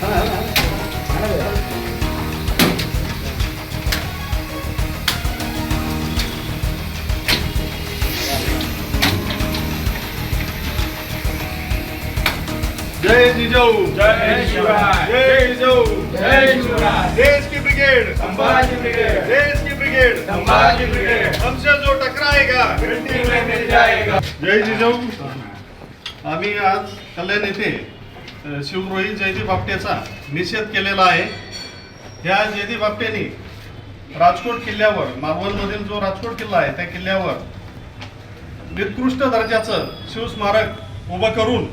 जय जिजाऊ जय शिवराय. जय जिजाऊ जय शिवराय. देश की brigade Sambhaji brigade. देश की ब्रिगेड संभाजी ब्रिगेड. हमसे जो टकराएगा मिट्टी में मिल जाएगा जय जिजाऊ आम्ही आज कल्याण येथे शिवरोहित जयदीप आपटेचा निषेध केलेला आहे. ह्या जयदीप आपटेने राजकोट किल्ल्यावर मालवणमधील जो राजकोट किल्ला आहे त्या किल्ल्यावर निकृष्ट दर्जाचं शिवस्मारक उभं करून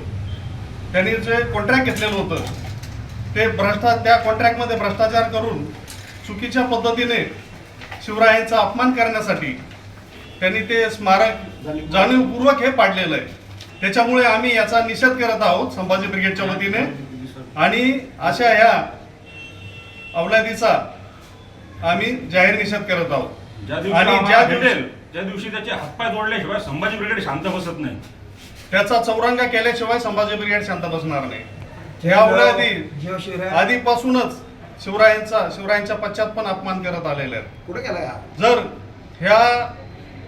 त्यांनी जे कॉन्ट्रॅक्ट घेतलेलं होतं ते भ्रष्टा त्या कॉन्ट्रॅक्टमध्ये भ्रष्टाचार करून चुकीच्या पद्धतीने शिवरायांचा अपमान करण्यासाठी त्यांनी ते स्मारक जाणीवपूर्वक हे पाडलेलं आहे. त्याच्यामुळे आम्ही याचा निषेध करत आहोत संभाजी ब्रिगेडच्या वतीने. आणि अशा ह्या अवलादीचा आम्ही जाहीर निषेध करत आहोत. आणि ज्या दिवशी- त्या दिवशी त्याचे हातपाय जोडल्याशिवाय संभाजी ब्रिगेड शांत बसत नाही. त्याचा चौरंगा केल्याशिवाय संभाजी ब्रिगेड शांत बसणार नाही. ह्या अवलादी आधीपासूनच शिवरायांचा शिवरायांच्या पश्चात पण अपमान करत आलेले आहेत. कुठे गेला या? जर ह्या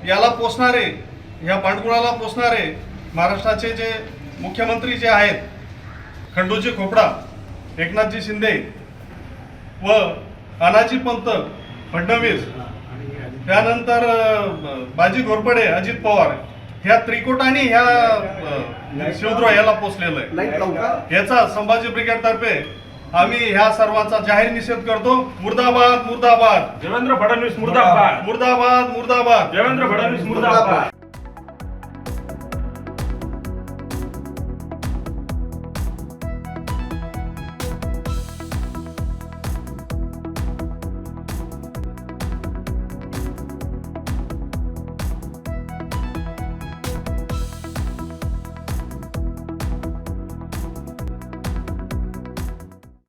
याला पोचणारे ह्या भांडकुळाला पोचणारे महाराष्ट्राचे जे मुख्यमंत्री जे आहेत खंडूजी खोपडा एकनाथजी शिंदे व अनाजी पंत फडणवीस त्यानंतर बाजी घोरपडे अजित पवार ह्या त्रिकोटाने ह्या शिवद्रोह याला पोचलेलं आहे. याचा संभाजी ब्रिगेड तर्फे आम्ही ह्या सर्वांचा जाहीर निषेध करतो. मुर्दाबाद मुर्दाबाद. देवेंद्र फडणवीस मुर्दाबाद. मुर्दाबाद मुर्दाबाद. देवेंद्र फडणवीस मुर्दाबाद.